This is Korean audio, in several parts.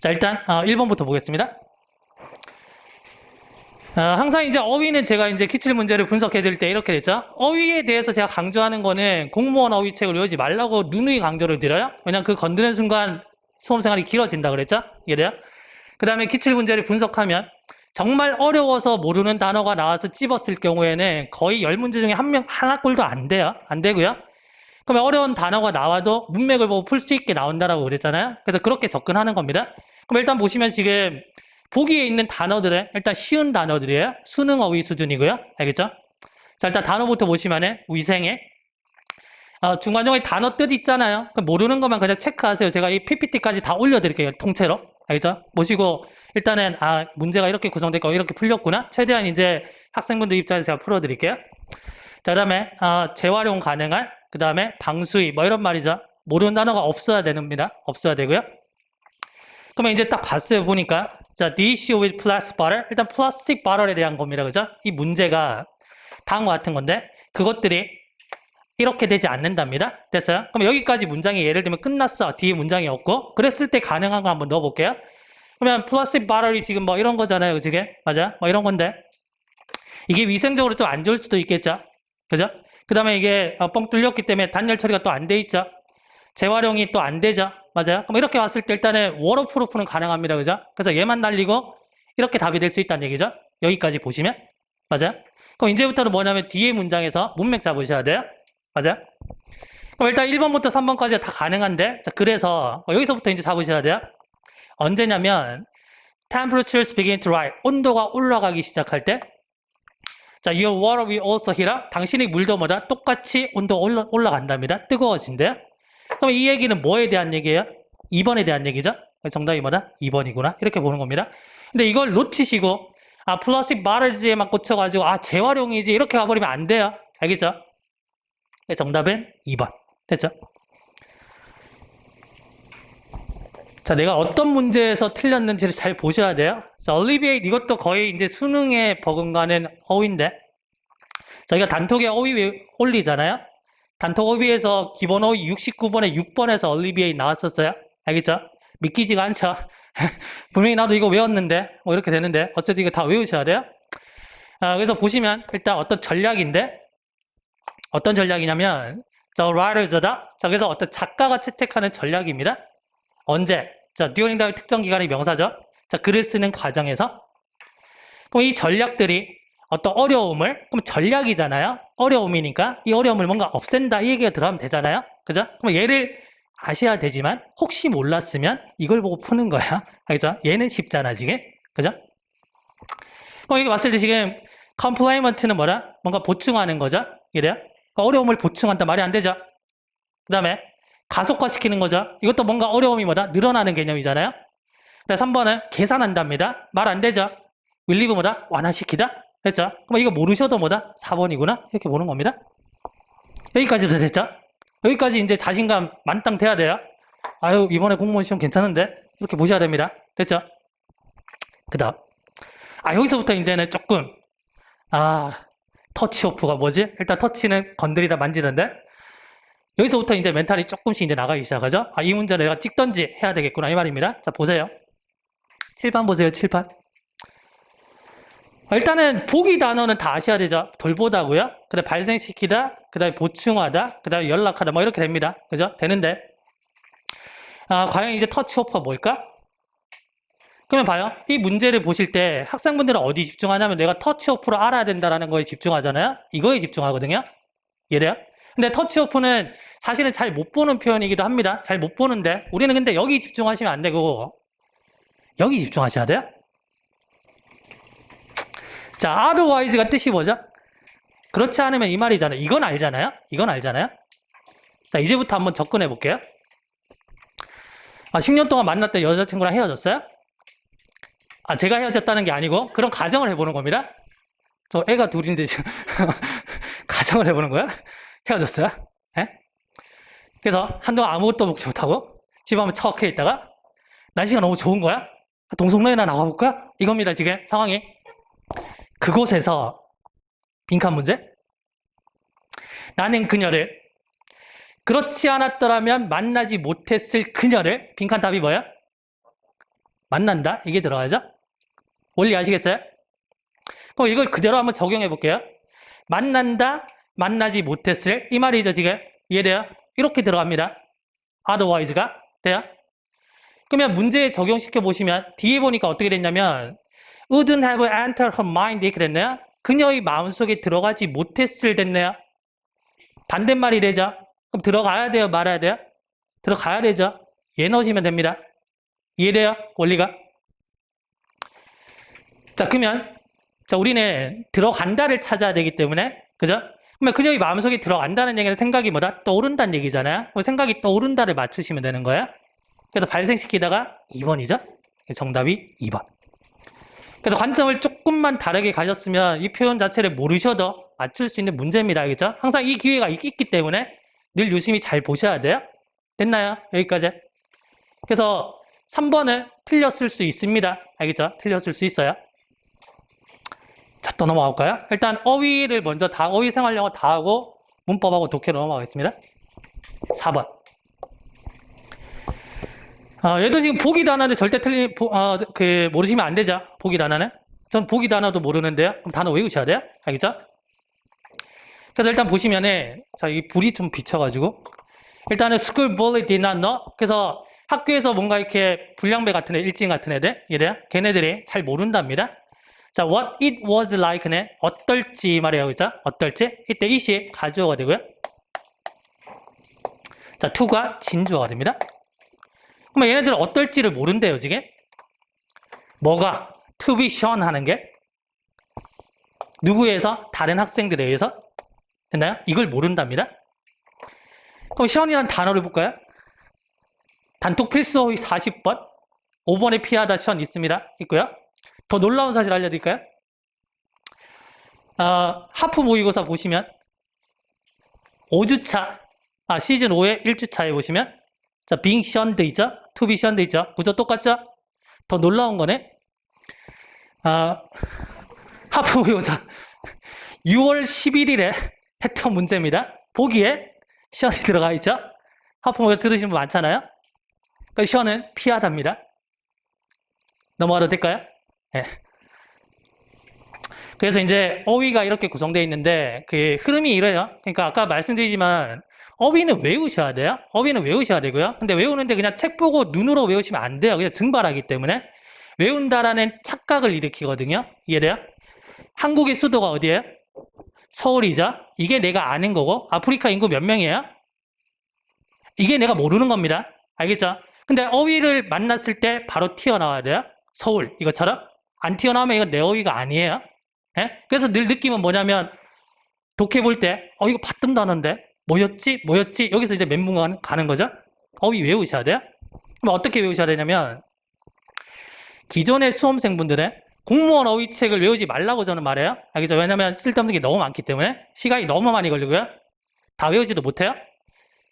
자, 일단 어, 1번부터 보겠습니다. 어, 항상 이제 어휘는 제가 이제 기출 문제를 분석해 드릴 때 이렇게 됐죠. 어휘에 대해서 제가 강조하는 거는 공무원 어휘 책을 외우지 말라고 누누이 강조를 드려요. 왜냐면 그 건드는 순간 수험 생활이 길어진다 그랬죠. 이해돼요? 그 다음에 기출 문제를 분석하면 정말 어려워서 모르는 단어가 나와서 찝었을 경우에는 거의 열 문제 중에 한 명, 하나 꼴도 안 돼요. 안 되고요. 그러면 어려운 단어가 나와도 문맥을 보고 풀 수 있게 나온다라고 그랬잖아요. 그래서 그렇게 접근하는 겁니다. 그럼 일단 보시면 지금 보기에 있는 단어들은 일단 쉬운 단어들이에요. 수능 어휘 수준이고요. 알겠죠? 자, 일단 단어부터 보시면은 위생에 어, 중간중간에 단어 뜻 있잖아요. 모르는 것만 그냥 체크하세요. 제가 이 PPT까지 다 올려드릴게요. 통째로. 알겠죠? 보시고 일단은 아 문제가 이렇게 구성됐고 이렇게 풀렸구나. 최대한 이제 학생분들 입장에서 제가 풀어드릴게요. 자, 그다음에 어, 재활용 가능한 그 다음에 방수위 뭐 이런 말이죠. 모르는 단어가 없어야 됩니다. 없어야 되고요. 그러면 이제 딱 봤어요 보니까. 자 dish with plastic bottle 일단 플라스틱 바럴에 대한 겁니다. 그죠? 이 문제가 다음과 같은 건데 그것들이 이렇게 되지 않는답니다. 됐어요? 그럼 여기까지 문장이 예를 들면 끝났어. 뒤에 문장이 없고 그랬을 때 가능한 거 한번 넣어볼게요. 그러면 플라스틱 바럴이 지금 뭐 이런 거잖아요. 그지? 맞아? 뭐 이런 건데. 이게 위생적으로 좀 안 좋을 수도 있겠죠? 그죠 그 다음에 이게 어, 뻥 뚫렸기 때문에 단열 처리가 또 안 돼 있죠 재활용이 또 안 되죠. 맞아요? 그럼 이렇게 봤을 때 일단은 워터프루프는 가능합니다. 그죠? 그래서 얘만 날리고 이렇게 답이 될 수 있다는 얘기죠. 여기까지 보시면. 맞아요? 그럼 이제부터는 뭐냐면 뒤에 문장에서 문맥 잡으셔야 돼요. 맞아요? 그럼 일단 1번부터 3번까지 다 가능한데, 자, 그래서 어, 여기서부터 이제 잡으셔야 돼요. 언제냐면, temperatures begin to rise. 온도가 올라가기 시작할 때, 자, your water will also heat up. 당신의 물도 뭐다? 똑같이 온도가 올라, 올라간답니다. 뜨거워진대요. 그럼 이 얘기는 뭐에 대한 얘기예요? 2번에 대한 얘기죠? 정답이 뭐다? 2번이구나. 이렇게 보는 겁니다. 근데 이걸 놓치시고, 아, 플라스틱 바를즈에만 꽂혀가지고, 아, 재활용이지. 이렇게 가버리면 안 돼요. 알겠죠? 네, 정답은 2번. 됐죠? 자, 내가 어떤 문제에서 틀렸는지를 잘 보셔야 돼요. 자, 얼리비에이트 이것도 거의 이제 수능에 버금가는 어휘인데, 저희가 단톡에 어휘 외- 올리잖아요. 단톡 어휘에서 기본 어휘 69번에 6번에서 얼리비에이 나왔었어요. 알겠죠? 믿기지가 않죠? 분명히 나도 이거 외웠는데, 뭐 이렇게 되는데, 어쨌든 이거 다 외우셔야 돼요. 아, 그래서 보시면 일단 어떤 전략인데, 어떤 전략이냐면, 자, writers다. 자, 그래서 어떤 작가가 채택하는 전략입니다. 언제? 자, 다음에 특정 기간의 명사죠. 자, 글을 쓰는 과정에서. 그럼 이 전략들이 어떤 어려움을, 그럼 전략이잖아요. 어려움이니까 이 어려움을 뭔가 없앤다 이 얘기가 들어가면 되잖아요. 그죠? 그럼 얘를 아셔야 되지만 혹시 몰랐으면 이걸 보고 푸는 거야. 알겠죠? 얘는 쉽잖아, 지금. 그죠? 그럼 이게 봤을 때 지금 컴플라이먼트는 뭐라? 뭔가 보충하는 거죠. 이래요? 그러니까 어려움을 보충한다 말이 안 되죠. 그 다음에 가속화시키는 거죠. 이것도 뭔가 어려움이 뭐다? 늘어나는 개념이잖아요. 그래서 3번은 계산한답니다. 말 안 되죠. 윌리브 뭐다? 완화시키다. 됐죠? 그럼 이거 모르셔도 뭐다? 4번이구나? 이렇게 보는 겁니다. 여기까지도 됐죠? 여기까지 이제 자신감 만땅 돼야 돼요. 아유, 이번에 공무원 시험 괜찮은데? 이렇게 보셔야 됩니다. 됐죠? 그 다음. 아, 여기서부터 이제는 조금, 아, 터치 오프가 뭐지? 일단 터치는 건드리다 만지는데, 여기서부터 이제 멘탈이 조금씩 이제 나가기 시작하죠? 아, 이 문제는 내가 찍던지 해야 되겠구나. 이 말입니다. 자, 보세요. 7판 보세요, 7판. 어, 일단은 보기 단어는 다 아셔야 되죠. 돌보다고요. 그 다음 발생시키다, 그 다음에 보충하다, 그 다음에 연락하다 뭐 이렇게 됩니다. 그죠? 되는데 아, 과연 이제 터치오프가 뭘까? 그러면 봐요. 이 문제를 보실 때 학생분들은 어디 집중하냐면 내가 터치오프를 알아야 된다라는 거에 집중하잖아요. 이거에 집중하거든요. 이해돼요? 근데 터치오프는 사실은 잘 못 보는 표현이기도 합니다. 잘 못 보는데 우리는 근데 여기 집중하시면 안 되고 여기 집중하셔야 돼요. 자, otherwise가 뜻이 뭐죠? 그렇지 않으면 이 말이잖아요. 이건 알잖아요? 이건 알잖아요? 자, 이제부터 한번 접근해 볼게요. 아, 10년 동안 만났던 여자친구랑 헤어졌어요? 아, 제가 헤어졌다는 게 아니고, 그런 가정을 해보는 겁니다. 저 애가 둘인데 지금, 가정을 해보는 거야? 헤어졌어요? 예? 그래서 한동안 아무것도 먹지 못하고, 집에 한번 처박혀 있다가, 날씨가 너무 좋은 거야? 동성로에나 나가볼까? 이겁니다, 지금 상황이. 그곳에서 빈칸 문제? 나는 그녀를 그렇지 않았더라면 만나지 못했을 그녀를 빈칸 답이 뭐야? 만난다? 이게 들어가죠? 원리 아시겠어요? 그럼 이걸 그대로 한번 적용해 볼게요. 만난다, 만나지 못했을 이 말이죠, 지금. 이해돼요? 이렇게 들어갑니다. otherwise가 돼요? 그러면 문제에 적용시켜 보시면 뒤에 보니까 어떻게 됐냐면 wouldn't have entered her mind 이렇게 됐네요. 그녀의 마음속에 들어가지 못했을 됐네요. 반대말이 되죠. 그럼 들어가야 돼요, 말아야 돼요? 들어가야 되죠. 얘 넣으시면 됩니다. 이해돼요? 원리가? 자, 그러면 자, 우리는 들어간다를 찾아야 되기 때문에 그죠? 그러면 그녀의 마음속에 들어간다는 얘기는 생각이 뭐다? 떠오른다는 얘기잖아요. 생각이 떠오른다를 맞추시면 되는 거예요. 그래서 발생시키다가 2번이죠. 정답이 2번. 그래서 관점을 조금만 다르게 가졌으면 이 표현 자체를 모르셔도 맞출 수 있는 문제입니다. 알겠죠? 항상 이 기회가 있- 있기 때문에 늘 유심히 잘 보셔야 돼요. 됐나요? 여기까지. 그래서 3번은 틀렸을 수 있습니다. 알겠죠? 틀렸을 수 있어요. 자, 또 넘어가 볼까요? 일단 어휘를 먼저 다 어휘 생활 영어 다 하고 문법하고 독해로 넘어가겠습니다. 4번. 어, 얘도 지금 보기 단어는 절대 틀리, 보- 어, 그, 모르시면 안 되죠. 보기 단어는. 전 보기 단어도 모르는데요. 그럼 단어 외우셔야 돼요. 알겠죠? 그래서 일단 보시면은, 자, 이 불이 좀 비쳐가지고. 일단은 school bully did not know. 그래서 학교에서 뭔가 이렇게 불량배 같은 애, 일진 같은 애들, 얘들, 걔네들이 잘 모른답니다. 자, what it was like는 어떨지 말이에요. 그죠? 어떨지? 이때 it이 가주어가 되고요. 자, to가 진주어가 됩니다. 그러면 얘네들은 어떨지를 모른대요, 지금. 뭐가 to be shown 하는 게 누구에 의해서 다른 학생들에 의해서 됐나요? 이걸 모른답니다. 그럼 shown이라는 단어를 볼까요? 단톡 필수 호의 40번 5번에 피하다 shown 있습니다. 있고요. 더 놀라운 사실 알려드릴까요? 어, 하프 모의고사 보시면 5주차 아 시즌 5의 1주차에 보시면 자, being 있죠? be shunned 있죠? 구조 똑같죠? 더 놀라운 거네. 아, 하프 모의고사 6월 11일에 했던 문제입니다. 보기에 shun이 들어가 있죠? 하프 모의고사 들으신 분 많잖아요? 그 shun은 피하답니다. 넘어가도 될까요? 예. 그래서 이제 어휘가 이렇게 구성되어 있는데 그 흐름이 이래요. 그러니까 아까 말씀드리지만 어휘는 외우셔야 돼요. 어휘는 외우셔야 되고요. 근데 외우는데 그냥 책 보고 눈으로 외우시면 안 돼요. 그냥 증발하기 때문에 외운다라는 착각을 일으키거든요. 이해돼요? 한국의 수도가 어디예요? 서울이죠. 이게 내가 아는 거고 아프리카 인구 몇 명이에요? 이게 내가 모르는 겁니다. 알겠죠? 근데 어휘를 만났을 때 바로 튀어나와야 돼요. 서울 이것처럼 안 튀어나오면 이건 내 어휘가 아니에요. 예? 그래서 늘 느낌은 뭐냐면 독해 볼 때 어 이거 단어인데 뭐였지 뭐였지 여기서 이제 멘붕 가는- 거죠. 어휘 외우셔야 돼요. 그럼 어떻게 외우셔야 되냐면 기존의 수험생분들은 공무원 어휘책을 외우지 말라고 저는 말해요. 알겠죠? 왜냐면 쓸데없는 게 너무 많기 때문에 시간이 너무 많이 걸리고요. 다 외우지도 못해요.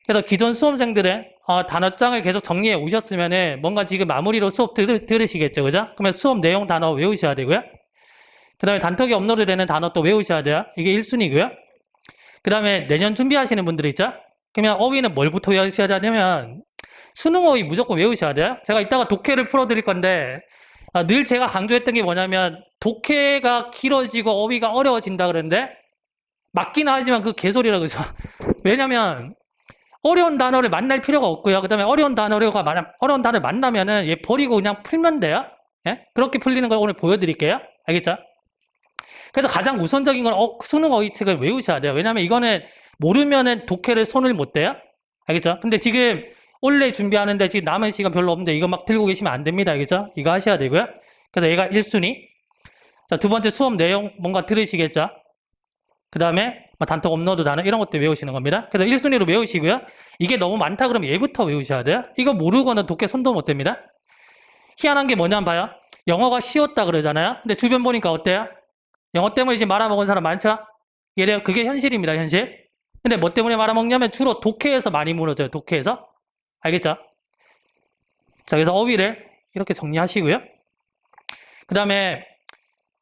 그래서 기존 수험생들은 어, 단어장을 계속 정리해 오셨으면은 뭔가 지금 마무리로 수업 들, 들으시겠죠, 그죠? 그러면 수업 내용 단어 외우셔야 되고요. 그 다음에 단톡에 업로드 되는 단어 또 외우셔야 돼요. 이게 1순위고요. 그 다음에 내년 준비하시는 분들 있죠? 그러면 어휘는 뭘부터 외우셔야 되냐면 수능 어휘 무조건 외우셔야 돼요. 제가 이따가 독해를 풀어드릴 건데 아, 늘 제가 강조했던 게 뭐냐면 독해가 길어지고 어휘가 어려워진다 그러는데 맞긴 하지만 그 개소리라 그죠? 왜냐면 어려운 단어를 만날 필요가 없고요. 그 다음에 어려운 단어가 만 어려운 단어를 만나면은 얘 버리고 그냥 풀면 돼요. 예? 그렇게 풀리는 걸 오늘 보여드릴게요. 알겠죠? 그래서 가장 우선적인 건 어, 수능 어휘책을 외우셔야 돼요. 왜냐면 이거는 모르면은 독해를 손을 못 대요. 알겠죠? 근데 지금 원래 준비하는데 지금 남은 시간 별로 없는데 이거 막 들고 계시면 안 됩니다. 알겠죠? 이거 하셔야 되고요. 그래서 얘가 1순위. 자, 두 번째 수업 내용 뭔가 들으시겠죠? 그 다음에 단톡 업로드 단어 이런 것들 외우시는 겁니다. 그래서 1순위로 외우시고요. 이게 너무 많다 그러면 얘부터 외우셔야 돼요. 이거 모르고는 독해 손도 못 댑니다. 희한한 게 뭐냐면 봐요. 영어가 쉬웠다 그러잖아요. 근데 주변 보니까 어때요? 영어 때문에 지금 말아먹은 사람 많죠? 얘래요. 그게 현실입니다, 현실. 근데 뭐 때문에 말아먹냐면 주로 독해에서 많이 무너져요, 독해에서. 알겠죠? 자, 그래서 어휘를 이렇게 정리하시고요. 그 다음에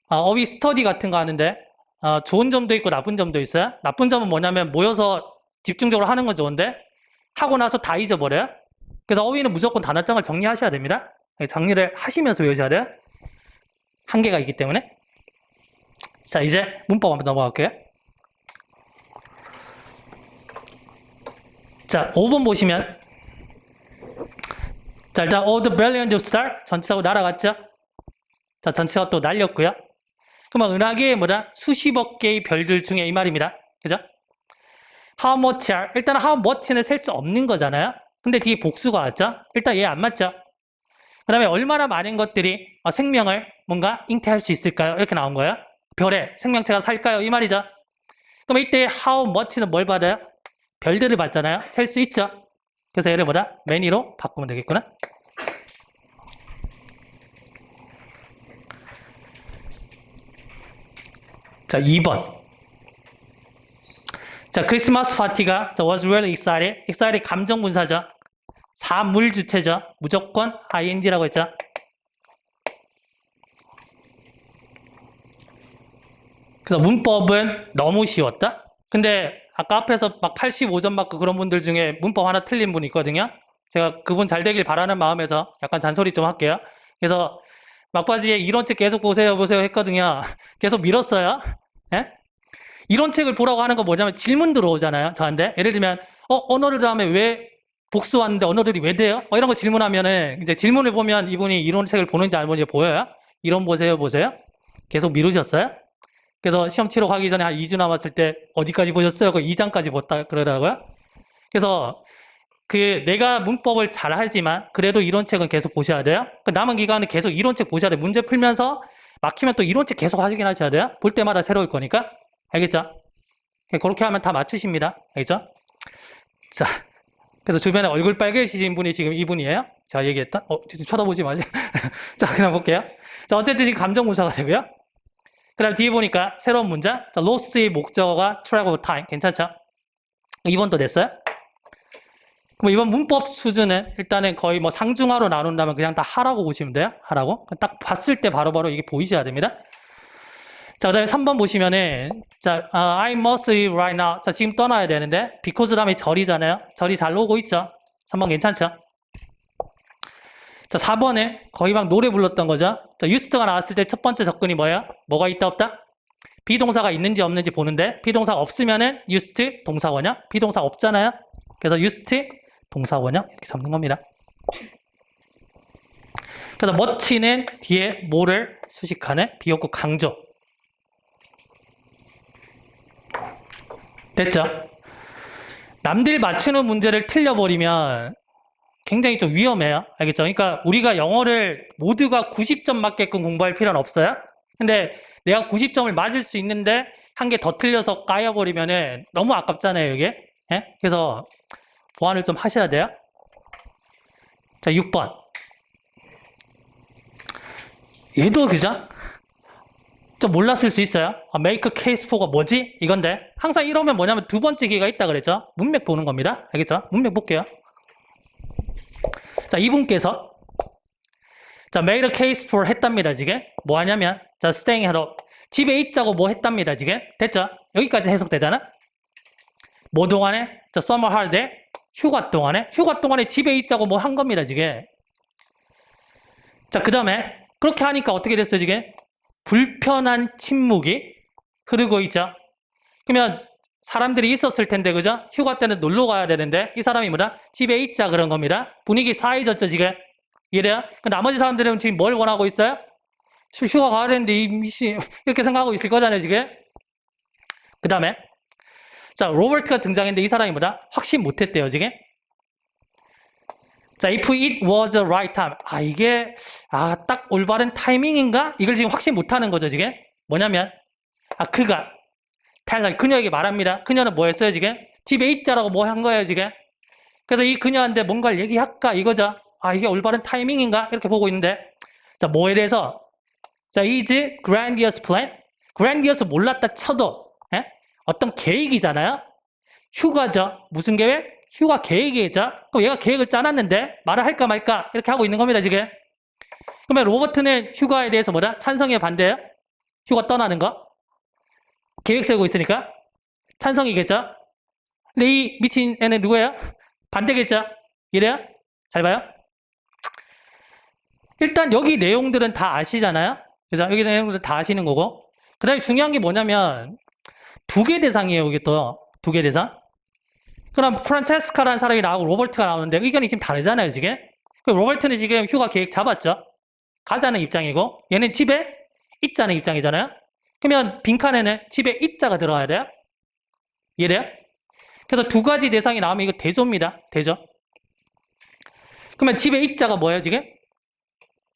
어휘 스터디 같은 거 하는데 어, 좋은 점도 있고 나쁜 점도 있어요. 나쁜 점은 뭐냐면 모여서 집중적으로 하는 건 좋은데 하고 나서 다 잊어버려요. 그래서 어휘는 무조건 단어장을 정리하셔야 됩니다. 정리를 하시면서 외우셔야 돼요. 한계가 있기 때문에. 자, 이제 문법 한번 넘어갈게요. 자, 5번 보시면 자, 일단 all the billions of stars 전체적으로 날아갔죠? 자, 전체가 또 날렸고요. 그러면 은하계에 뭐다? 수십억 개의 별들 중에 이 말입니다. 그죠? How much are? 일단 how much는 셀 수 없는 거잖아요. 근데 뒤에 복수가 왔죠? 일단 얘 안 맞죠? 그 다음에 얼마나 많은 것들이 어, 생명을 뭔가 잉태할 수 있을까요? 이렇게 나온 거예요. 별에 생명체가 살까요? 이 말이죠. 그럼 이때 how much는 뭘 받아요? 별들을 받잖아요. 셀 수 있죠. 그래서 얘를 뭐다? many로 바꾸면 되겠구나. 자, 2번. 자, 크리스마스 파티가 자, was really excited. excited 감정 분사죠. 사물 주체죠. 무조건 ing라고 했죠. 그래서 문법은 너무 쉬웠다. 근데 아까 앞에서 막 85점 맞고 그런 분들 중에 문법 하나 틀린 분 있거든요. 제가 그분 잘 되길 바라는 마음에서 약간 잔소리 좀 할게요. 그래서 막바지에 이론책 계속 보세요, 보세요 했거든요. 계속 밀었어요. 예? 이론책을 보라고 하는 거 뭐냐면 질문 들어오잖아요. 저한테. 예를 들면, 어, 언어를 다음에 왜 복수 왔는데 언어들이 왜 돼요? 뭐 이런 거 질문하면은 이제 질문을 보면 이분이 이론책을 보는지 안 보는지 보여요? 이론 보세요, 보세요? 계속 미루셨어요? 그래서 시험 치러 가기 전에 한 2주 남았을 때 어디까지 보셨어요? 그 2장까지 봤다 그러더라고요. 그래서 그 내가 문법을 잘 하지만 그래도 이론책은 계속 보셔야 돼요. 그 남은 기간은 계속 이론책 보셔야 돼요. 문제 풀면서 막히면 또 이론책 계속 하시긴 하셔야 돼요. 볼 때마다 새로울 거니까. 알겠죠? 그렇게 하면 다 맞추십니다. 알겠죠? 자, 그래서 주변에 얼굴 빨개지신 분이 지금 이분이에요. 제가 얘기했던. 어, 쳐다보지 마세요. 자, 그냥 볼게요. 자, 어쨌든 지금 감정 문사가 되고요. 그 다음 뒤에 보니까 새로운 문자. 자, lost의 목적어가 travel time. 괜찮죠? 2번도 됐어요? 그럼 이번 문법 수준은 일단은 거의 뭐 상중하로 나눈다면 그냥 다 하라고 보시면 돼요. 하라고. 딱 봤을 때 바로바로 이게 보이셔야 됩니다. 자, 그 다음에 3번 보시면은, 자, 아, I must leave right now. 자, 지금 떠나야 되는데, because 다음에 절이잖아요. 절이 잘 오고 있죠? 3번 괜찮죠? 자, 4번에 거의 막 노래 불렀던 거죠? 자, used가 나왔을 때 첫 번째 접근이 뭐예요? 뭐가 있다, 없다? 비동사가 있는지 없는지 보는데, 비동사가 없으면은 used 동사 원형, 비동사 없잖아요? 그래서 used 동사 원형 이렇게 잡는 겁니다. 그래서 멋치는 뒤에 뭐를 수식하는 비역구 강조. 됐죠? 남들 맞추는 문제를 틀려버리면 굉장히 좀 위험해요. 알겠죠? 그러니까 우리가 영어를 모두가 90점 맞게끔 공부할 필요는 없어요. 근데 내가 90점을 맞을 수 있는데 한 개 더 틀려서 까여버리면은 너무 아깝잖아요, 이게. 예? 그래서 보완을 좀 하셔야 돼요. 자, 6번. 얘도 그죠? 좀 몰랐을 수 있어요. 아, make case for가 뭐지? 이건데. 항상 이러면 뭐냐면 두 번째 기회가 있다 그랬죠? 문맥 보는 겁니다. 알겠죠? 문맥 볼게요. 자, 이분께서 자, made a case for 했답니다, 지금. 뭐 하냐면, 자, staying at home. 집에 있자고 뭐 했답니다, 지금. 됐죠? 여기까지 해석되잖아? 뭐 동안에? 자, summer holiday. 휴가 동안에? 휴가 동안에 집에 있자고 뭐 한 겁니다, 지금. 자, 그 다음에, 그렇게 하니까 어떻게 됐어요, 지금? 불편한 침묵이 흐르고 있죠. 그러면 사람들이 있었을 텐데, 그죠? 휴가 때는 놀러 가야 되는데, 이 사람이 뭐다? 집에 있자 그런 겁니다. 분위기 싸해졌죠, 지금? 이래요? 그 나머지 사람들은 지금 뭘 원하고 있어요? 휴- 휴가 가야 되는데, 이렇게 생각하고 있을 거잖아요, 지금? 그 다음에, 자, 로버트가 등장했는데, 이 사람이 뭐다? 확신 못 했대요, 지금? 자, if it was the right time. 아, 이게, 아, 딱 올바른 타이밍인가? 이걸 지금 확신 못 하는 거죠, 지금? 뭐냐면, 아, 그가, 탈락, 그녀에게 말합니다. 그녀는 뭐 했어요, 지금? 집에 있자라고 뭐 한 거예요, 지금? 그래서 이 그녀한테 뭔가를 얘기할까, 이거죠? 아, 이게 올바른 타이밍인가? 이렇게 보고 있는데, 자, 뭐에 대해서? 자, is grandiose plan? grandiose 몰랐다 쳐도, 예? 어떤 계획이잖아요? 휴가죠. 무슨 계획? 휴가 계획이죠. 그럼 얘가 계획을 짜놨는데 말을 할까 말까 이렇게 하고 있는 겁니다, 지금. 그러면 로버트는 휴가에 대해서 뭐다? 찬성이에요, 반대예요? 휴가 떠나는 거? 계획 세우고 있으니까 찬성이겠죠? 근데 이 미친 애는 누구예요? 반대겠죠? 이래요? 잘 봐요. 일단 여기 내용들은 다 아시잖아요? 그래서 여기 내용들은 다 아시는 거고. 그 다음에 중요한 게 뭐냐면, 두 개 대상이에요, 여기 또. 두개 대상. 그럼 프란체스카라는 사람이 나오고 로버트가 나오는데 의견이 지금 다르잖아요, 지금. 그 로버트는 지금 휴가 계획 잡았죠? 가자는 입장이고, 얘는 집에 있자는 입장이잖아요? 그러면 빈칸에는 집에 있자가 들어가야 돼요? 이해돼요? 그래서 두 가지 대상이 나오면 이거 대조입니다. 대조. 그러면 집에 있자가 뭐예요, 지금?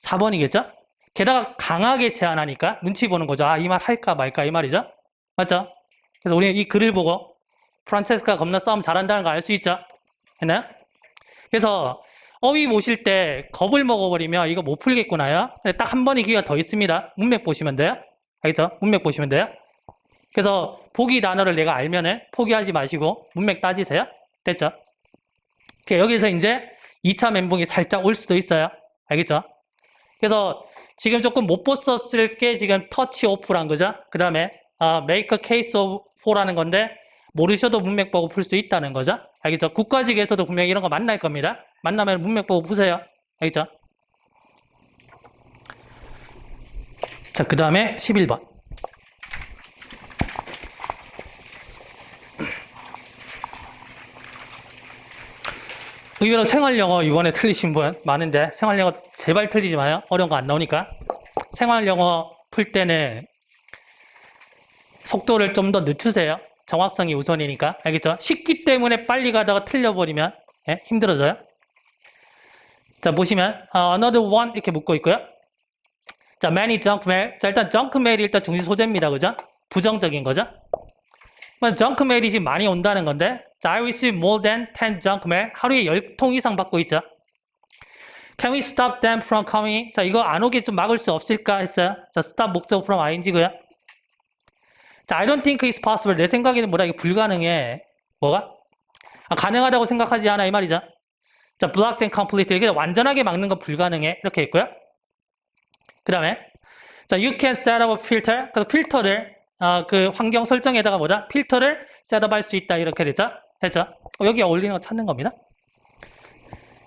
4번이겠죠? 게다가 강하게 제안하니까 눈치 보는 거죠. 아, 이 말 할까 말까 이 말이죠. 맞죠? 그래서 우리는 이 글을 보고 프란체스카가 겁나 싸움 잘한다는 거알수 있죠? 했나요? 그래서 어휘 보실 때 겁을 먹어버리면 이거 못 풀겠구나요. 딱 한 번의 기회가 더 있습니다. 문맥 보시면 돼요. 알겠죠? 문맥 보시면 돼요. 그래서 보기 단어를 내가 알면은 포기하지 마시고 문맥 따지세요. 됐죠? 오케이, 여기서 이제 2차 멘붕이 살짝 올 수도 있어요. 알겠죠? 그래서 지금 조금 못 봤었을 게 지금 터치 오프란 거죠. 그 다음에 a case of for라는 건데 모르셔도 문맥 보고 풀 수 있다는 거죠. 알겠죠? 국가직에서도 분명히 이런 거 만날 겁니다. 만나면 문맥 보고 푸세요. 알겠죠? 자, 그 다음에 11번. 의외로 생활영어 이번에 틀리신 분 많은데 생활영어 제발 틀리지 마요. 어려운 거 안 나오니까. 생활영어 풀 때는 속도를 좀 더 늦추세요. 정확성이 우선이니까. 알겠죠? 쉽기 때문에 빨리 가다가 틀려버리면 예? 힘들어져요. 자, 보시면 어, another one 이렇게 묶고 있고요. 자, many junk mail. 자, 일단 junk mail이 일단 중시 소재입니다. 그죠? 부정적인 거죠? junk mail이 지금 많이 온다는 건데 자, I receive more than 10 junk mail. 하루에 10통 이상 받고 있죠. Can we stop them from coming? 자, 이거 안 오게 좀 막을 수 없을까 했어요. 자, stop 목적 from ing고요. 자, I don't think it's possible. 내 생각에는 뭐라 이게 불가능해. 뭐가? 아, 가능하다고 생각하지 않아 이 말이죠. 자, blocked and complete. 이게 완전하게 막는 건 불가능해. 이렇게 있고요. 그 다음에 자, you can set up a filter. 그 필터를 어, 그 환경 설정에다가 뭐다? 필터를 셋업 할 수 있다. 이렇게 되죠. 됐죠? 어, 여기에 어울리는 거 찾는 겁니다.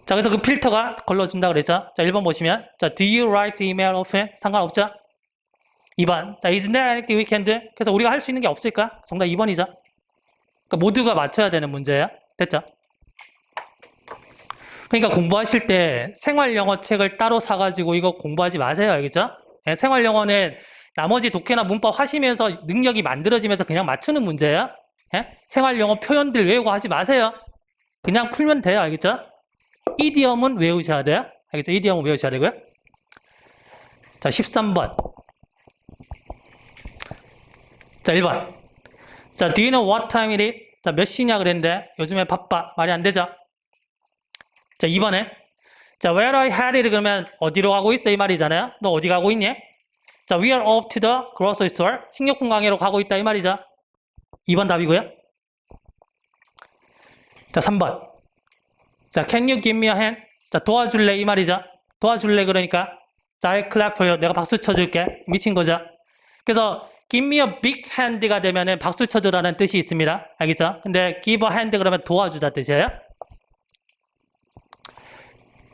자, 그래서 그 필터가 걸러준다 그랬죠. 자, 1번 보시면 자, do you write email often? 상관없죠? 2번. 자, isn't there anything we can do? 그래서 우리가 할 수 있는 게 없을까? 정답 2번이죠. 그러니까 모두가 맞춰야 되는 문제예요. 됐죠? 그러니까 공부하실 때 생활 영어 책을 따로 사가지고 이거 공부하지 마세요. 알겠죠? 예, 생활 영어는 나머지 독해나 문법 하시면서 능력이 만들어지면서 그냥 맞추는 문제예요. 예? 생활 영어 표현들 외우고 하지 마세요. 그냥 풀면 돼요. 알겠죠? 이디엄은 외우셔야 돼요. 알겠죠? 이디엄은 외우셔야 되고요. 자, 13번. 자, 1번. 자, do you know what time it is? 자, 몇 시냐 그랬는데 요즘에 바빠. 말이 안 되죠? 자, 2번에 자, where I headed 그러면 어디로 가고 있어 이 말이잖아요. 너 어디 가고 있니? 자, we are off to the grocery store. 식료품 강의로 가고 있다 이 말이죠. 2번 답이고요. 자, 3번. 자, can you give me a hand? 자, 도와줄래 이 말이죠. 도와줄래 그러니까 자, I clap for you. 내가 박수 쳐줄게. 미친 거죠. 그래서 give me a big hand가 되면은 박수 쳐주라는 뜻이 있습니다. 알겠죠? 근데 give a hand 그러면 도와주다 뜻이에요.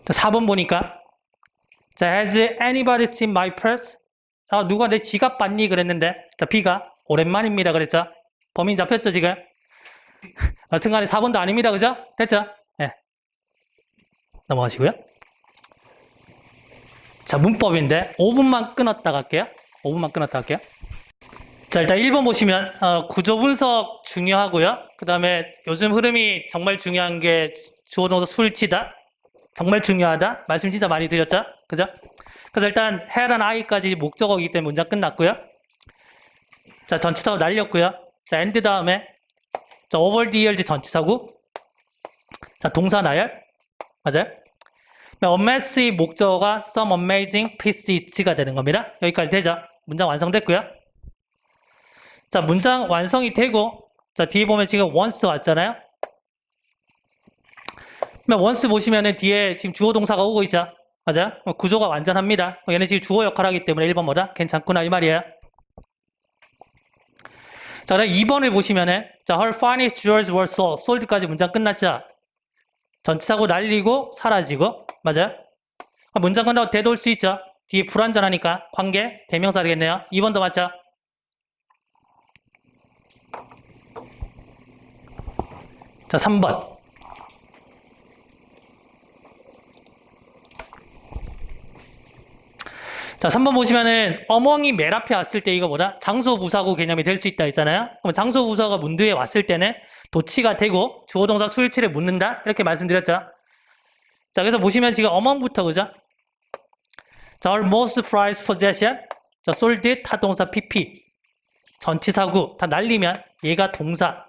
자, 4번 보니까 자, has anybody seen my purse? 아, 누가 내 지갑 봤니? 그랬는데 자, B가 오랜만입니다. 그랬죠? 범인 잡혔죠, 지금? 여튼간에 4번도 아닙니다. 그죠? 됐죠? 예. 넘어가시고요. 자, 문법인데 5분만 끊었다 갈게요. 5분만 끊었다 갈게요. 자, 일단 1번 보시면 어, 구조 분석 중요하고요. 그 다음에 요즘 흐름이 정말 중요한 게 주어 동사 술치다. 정말 중요하다. 말씀 진짜 많이 드렸죠? 그죠? 그래서 일단 해란 아이까지 목적어이기 때문에 문장 끝났고요. 자, 전치사고 날렸고요. 자, 엔드 다음에 자, over the 전치사고 자, 동사 나열 맞아요? unmass의 목적어가 some amazing piece가 되는 겁니다. 여기까지 되죠? 문장 완성됐고요. 자, 문장 완성이 되고 자, 뒤에 보면 지금 once 왔잖아요. 그러면 once 보시면은 뒤에 지금 주어 동사가 오고 있죠. 맞아요? 어, 구조가 완전합니다. 어, 얘는 지금 주어 역할을 하기 때문에 1번 뭐다? 괜찮구나 이 말이에요. 자, 그다음 2번을 보시면은 자, her finest jewels were sold. sold까지 문장 끝났죠. 전치사고 날리고 사라지고 맞아요? 아, 문장 끝나고 올수 있죠. 뒤에 불완전하니까 관계 대명사 되겠네요. 2번도 맞죠? 자, 3번. 자, 3번 보시면은 어멍이 맨 앞에 왔을 때 이거 뭐다? 장소부사구 개념이 될 수 있다 했잖아요. 그럼 장소부사가 문두에 왔을 때는 도치가 되고 주어동사 수일치를 묻는다? 이렇게 말씀드렸죠. 자, 그래서 보시면 지금 어멍부터 그죠? 자, our most prized possession. 자, sold 타동사 PP. 전치사구 다 날리면 얘가 동사.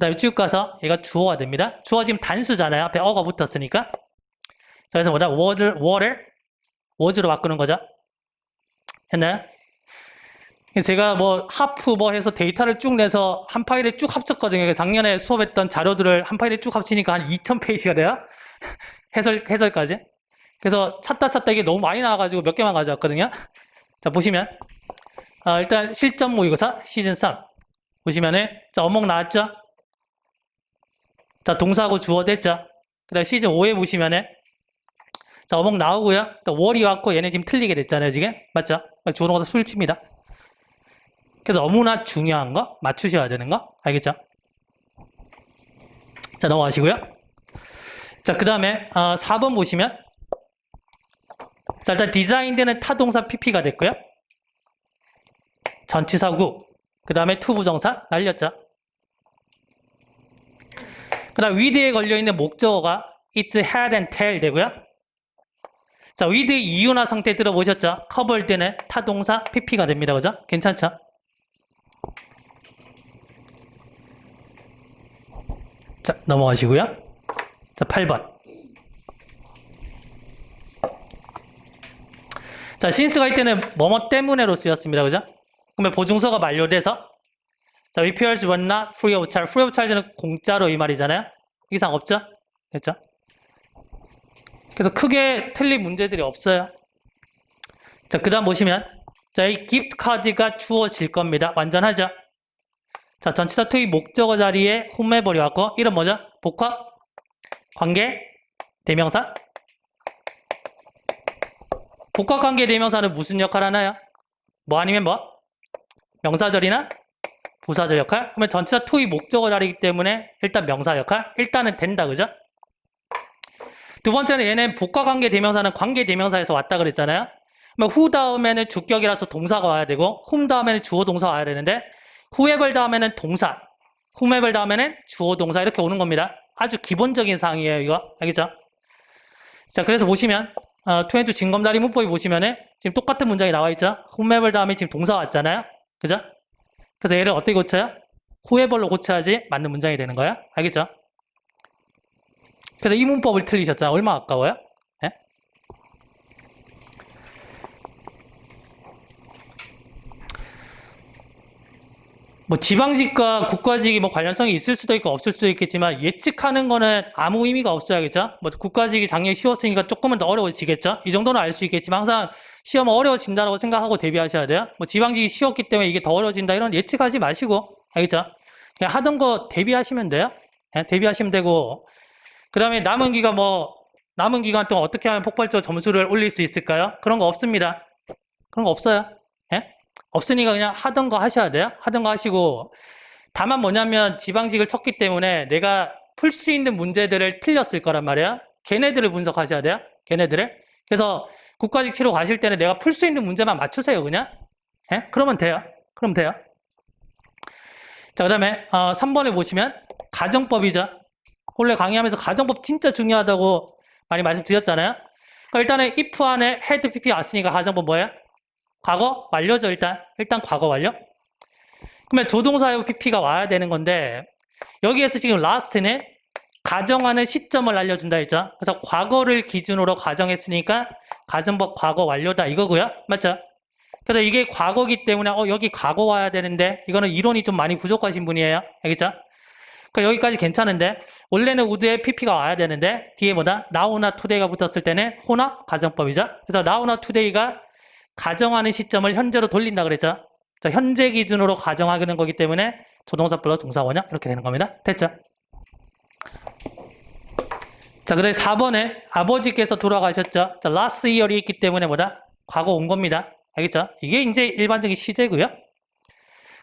그 다음에 쭉 가서 얘가 주어가 됩니다. 주어 지금 단수잖아요. 앞에 어가 붙었으니까. 자, 그래서 뭐다? water, water, was로 바꾸는 거죠. 했나요? 제가 뭐 하프 뭐 해서 데이터를 쭉 내서 한 파일에 쭉 합쳤거든요. 작년에 수업했던 자료들을 한 파일에 쭉 합치니까 한 2000페이지가 돼요. 해설, 해설까지. 그래서 찾다 찾다 이게 너무 많이 나와가지고 몇 개만 가져왔거든요. 자, 보시면. 아, 일단 실전 모의고사 시즌 3. 보시면은, 자, 어목 나왔죠? 자, 동사하고 주어 됐죠? 그 다음 시즌 5에 보시면은, 자, 어목 나오고요. 또 월이 왔고 얘네 지금 틀리게 됐잖아요, 지금. 맞죠? 주어 동사 술칩니다. 그래서 너무나 중요한 거 맞추셔야 되는 거 알겠죠? 자, 넘어가시고요. 자, 그 다음에 어, 4번 보시면 자, 일단 디자인되는 타동사 PP가 됐고요. 전치사구, 그 다음에 투부정사 날렸죠. 그 다음 위드에 걸려있는 목적어가 it's, had, and tell 되고요. 자, 위드의 이유나 상태 들어보셨죠? 커버드는 타동사 PP가 됩니다. 그죠? 괜찮죠? 자, 넘어가시고요. 자, 8번. 자, since가 이때는 뭐뭐 때문에로 쓰였습니다. 그죠? 그러면 보증서가 만료돼서 자, repairs were not free of charge. free of charge는 공짜로 이 말이잖아요. 이상 없죠? 됐죠? 그래서 크게 틀린 문제들이 없어요. 자, 그 다음 보시면 자, 이 gift 카드가 주어질 겁니다. 완전하죠? 자, 전치사 투입 목적어 자리에 홈메버리 왔고 이름 뭐죠? 복합, 관계, 대명사. 복합 관계 대명사는 무슨 역할 하나요? 뭐 아니면 뭐? 명사절이나 부사절 역할? 그러면 전치사 투입 목적어 자리이기 때문에 일단 명사 역할? 일단은 된다, 그죠? 두 번째는 얘는 복합 관계 대명사는 관계 대명사에서 왔다 그랬잖아요. 그러면 후 다음에는 주격이라서 동사가 와야 되고 whom 다음에는 주어 동사 와야 되는데 whoever 다음에는 동사, whomever 다음에는 주어 동사 이렇게 오는 겁니다. 아주 기본적인 사항이에요, 이거. 알겠죠? 자, 그래서 보시면 어, 투엔투 징검다리 문법이 보시면은 지금 똑같은 문장이 나와 있죠? whomever 다음에 지금 동사 왔잖아요. 그죠? 그래서 얘를 어떻게 고쳐요? whoever로 고쳐야지 맞는 문장이 되는 거야. 알겠죠? 그래서 이 문법을 틀리셨잖아요. 얼마나 아까워요? 예? 뭐 지방직과 국가직이 뭐 관련성이 있을 수도 있고 없을 수도 있겠지만 예측하는 거는 아무 의미가 없어야겠죠. 뭐 국가직이 작년에 쉬웠으니까 조금은 더 어려워지겠죠. 이 정도는 알 수 있겠지만 항상 시험은 어려워진다고 생각하고 대비하셔야 돼요. 뭐 지방직이 쉬웠기 때문에 이게 더 어려워진다 이런 예측하지 마시고 알겠죠? 그냥 하던 거 대비하시면 돼요. 예, 대비하시면 되고 그 다음에 남은 기간 뭐 남은 기간 동안 어떻게 하면 폭발적 점수를 올릴 수 있을까요? 그런 거 없습니다. 그런 거 없어요. 예? 없으니까 그냥 하던 거 하셔야 돼요. 하던 거 하시고 다만 뭐냐면 지방직을 쳤기 때문에 내가 풀 수 있는 문제들을 틀렸을 거란 말이야. 걔네들을 분석하셔야 돼요. 걔네들을. 그래서 국가직 치러 가실 때는 내가 풀 수 있는 문제만 맞추세요. 그냥. 예? 그러면 돼요. 그럼 돼요. 자, 그 다음에 어, 3번에 보시면 가정법이죠. 원래 강의하면서 가정법 진짜 중요하다고 많이 말씀드렸잖아요. 그러니까 일단은 if 안에 had pp 왔으니까 가정법 뭐예요? 과거 완료죠 일단. 일단 과거 완료. 그러면 조동사용 pp가 와야 되는 건데 여기에서 지금 last는 가정하는 시점을 알려준다 했죠. 그래서 과거를 기준으로 가정했으니까 가정법 과거 완료다 이거고요. 맞죠? 그래서 이게 과거기 때문에 어 여기 과거 와야 되는데 이거는 이론이 좀 많이 부족하신 분이에요. 알겠죠? 그러니까 여기까지 괜찮은데 원래는 우드에 pp가 와야 되는데 뒤에 뭐다? now나 today가 붙었을 때는 혼합 가정법이죠. 그래서 now나 today가 가정하는 시점을 현재로 돌린다 그랬죠. 자, 현재 기준으로 가정하는 거기 때문에 조동사 플러스 동사 원형 이렇게 되는 겁니다. 됐죠? 자, 그래서 4번에 아버지께서 돌아가셨죠. 자, last year이 있기 때문에 뭐다? 과거 온 겁니다. 알겠죠? 이게 이제 일반적인 시제고요.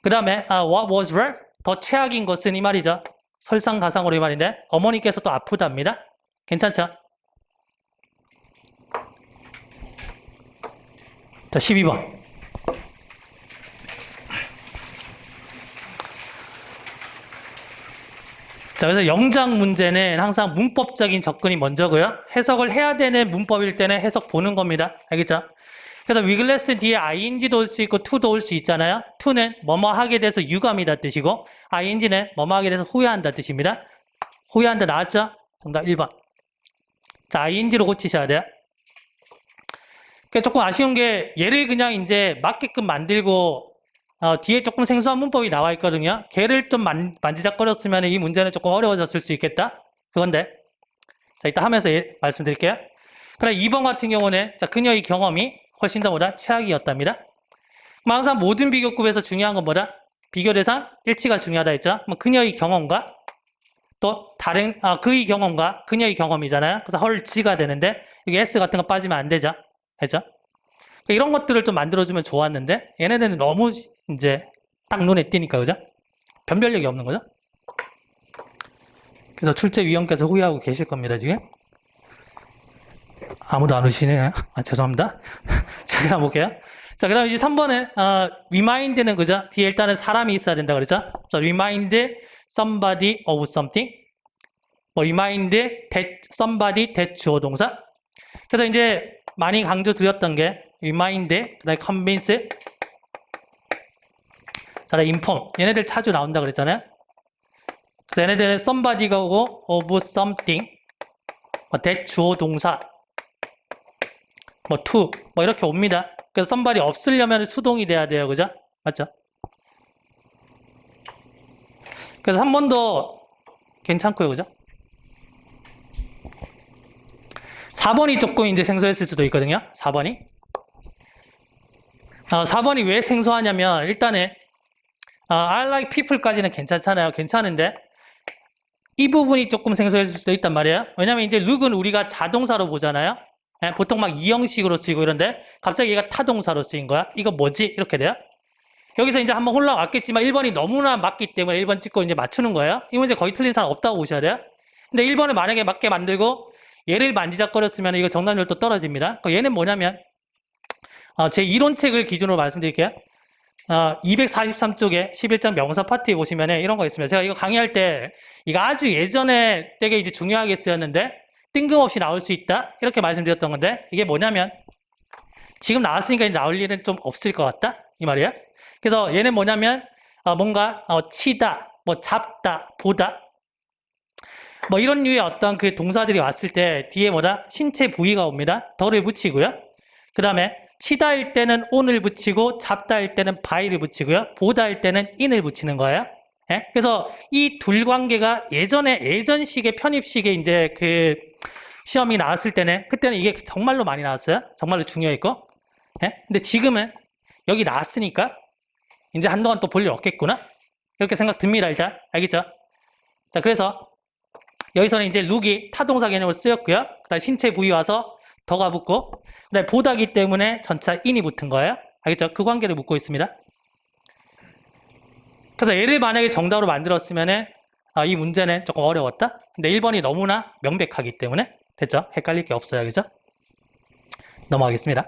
그 다음에 아, what was worse? 더 최악인 것은 이 말이죠. 설상가상으로 이 말인데 어머니께서 또 아프답니다. 괜찮죠? 자, 12번. 자, 그래서 영장 문제는 항상 문법적인 접근이 먼저고요. 해석을 해야 되는 문법일 때는 해석 보는 겁니다. 알겠죠? 그래서 위글레스 뒤에 ing도 올 수 있고 to도 올 수 있잖아요. to는 뭐뭐 하게 돼서 유감이다 뜻이고 ing는 뭐뭐 하게 돼서 후회한다 뜻입니다. 후회한다 나왔죠? 정답 1번. 자, ing로 고치셔야 돼요. 그 조금 아쉬운 게 얘를 그냥 이제 맞게끔 만들고 어, 뒤에 조금 생소한 문법이 나와 있거든요. 걔를 좀 만, 만지작거렸으면 이 문제는 조금 어려워졌을 수 있겠다. 그건데 자 이따 하면서 예, 말씀드릴게요. 그럼 2번 같은 경우는 자 그녀의 경험이 훨씬 더 뭐다 최악이었답니다. 항상 모든 비교급에서 중요한 건 뭐다? 비교 대상 일치가 중요하다 했죠. 뭐 그녀의 경험과 또 다른 아 그의 경험과 그녀의 경험이잖아요. 그래서 헐지가 되는데 여기 s 같은 거 빠지면 안 되죠. 했죠? 이런 것들을 좀 만들어주면 좋았는데 얘네들은 너무 이제 딱 눈에 띄니까 그죠? 변별력이 없는 거죠? 그래서 출제 위원께서 후회하고 계실 겁니다 지금. 아무도 안 오시네요. 아 죄송합니다. 자 그럼 볼게요. 자 그 다음 이제 3번은 어, remind는 그죠? 뒤에 일단은 사람이 있어야 된다 그랬죠? 자 remind somebody of something. 뭐 remind that somebody that 주어 동사. 그래서 이제 많이 강조드렸던 게 remind, 그다음에 convince, 자, inform. 얘네들 자주 나온다 그랬잖아요. 그래서 얘네들은 somebody가 오고 of something, 뭐 that 주어 동사, 뭐 to, 뭐 이렇게 옵니다. 그래서 somebody 없으려면 수동이 돼야 돼요, 그죠? 맞죠? 그래서 한 번 더 괜찮고요, 그죠? 4번이 조금 이제 생소했을 수도 있거든요. 4번이. 어, 4번이 왜 생소하냐면 일단은 어, I like people까지는 괜찮잖아요. 괜찮은데 이 부분이 조금 생소했을 수도 있단 말이에요. 왜냐면 이제 look은 우리가 자동사로 보잖아요. 예, 보통 막 이형식으로 쓰이고 이런데 갑자기 얘가 타동사로 쓰인 거야. 이거 뭐지? 이렇게 돼요. 여기서 이제 한번 올라왔겠지만 1번이 너무나 맞기 때문에 1번 찍고 이제 맞추는 거예요. 이 문제 거의 틀린 사람 없다고 보셔야 돼요. 근데 1번을 만약에 맞게 만들고 얘를 만지작거렸으면 이거 정답률도 떨어집니다. 그 얘는 뭐냐면 어, 제 이론책을 기준으로 말씀드릴게요. 어, 243쪽에 11장 명사 파트에 보시면 이런 거 있습니다. 제가 이거 강의할 때 이거 아주 예전에 되게 이제 중요하게 쓰였는데 뜬금없이 나올 수 있다 이렇게 말씀드렸던 건데 이게 뭐냐면 지금 나왔으니까 이제 나올 일은 좀 없을 것 같다 이 말이에요. 그래서 얘는 뭐냐면 어, 뭔가 어, 치다, 뭐 잡다, 보다 뭐 이런 류의 어떤 그 동사들이 왔을 때 뒤에 뭐다? 신체 부위가 옵니다. 덜을 붙이고요. 그 다음에 치다일 때는 on을 붙이고 잡다일 때는 by를 붙이고요. 보다일 때는 in을 붙이는 거예요. 예? 그래서 이 둘 관계가 예전에 예전식의 편입식의 이제 그 시험이 나왔을 때는 그때는 이게 정말로 많이 나왔어요. 정말로 중요했고. 예? 근데 지금은 여기 나왔으니까 이제 한동안 또 볼 일 없겠구나. 이렇게 생각 듭니다. 일단 알겠죠? 자 그래서 여기서는 이제 룩이 타동사 개념으로 쓰였고요. 그다음 신체 부위 와서 더가 붙고 그다음 보다기 때문에 전차 인이 붙은 거예요. 알겠죠? 그 관계를 묻고 있습니다. 그래서 얘를 만약에 정답으로 만들었으면은 아, 이 문제는 조금 어려웠다. 근데 1번이 너무나 명백하기 때문에 됐죠? 헷갈릴 게 없어요. 그죠? 넘어가겠습니다.